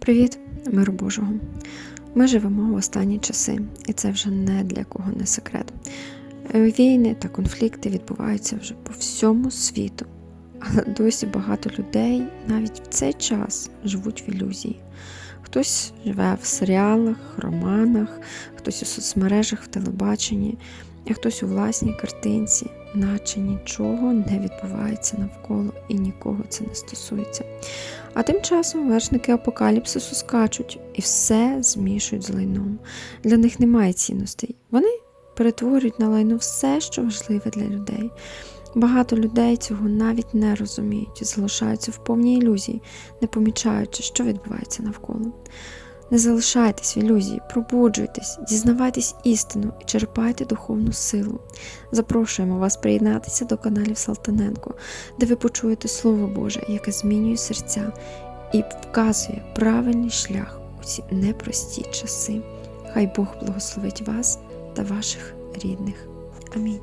Привіт, миру Божого. Ми живемо в останні часи, і це вже не для кого не секрет. Е, Війни та конфлікти відбуваються вже по всьому світу, але досі багато людей навіть в цей час живуть в ілюзії. Хтось живе в серіалах, романах, хтось у соцмережах, в телебаченні, а хтось у власній картинці, наче нічого не відбувається навколо і нікого це не стосується. А тим часом вершники апокаліпсису скачуть і все змішують з лайном. Для них немає цінностей. Вони перетворюють на лайно все, що важливе для людей. Багато людей цього навіть не розуміють і залишаються в повній ілюзії, не помічаючи, що відбувається навколо. Не залишайтесь в ілюзії, пробуджуйтесь, дізнавайтесь істину і черпайте духовну силу. Запрошуємо вас приєднатися до каналів Салтаненко, де ви почуєте Слово Боже, яке змінює серця і вказує правильний шлях у ці непрості часи. Хай Бог благословить вас та ваших рідних. Амінь.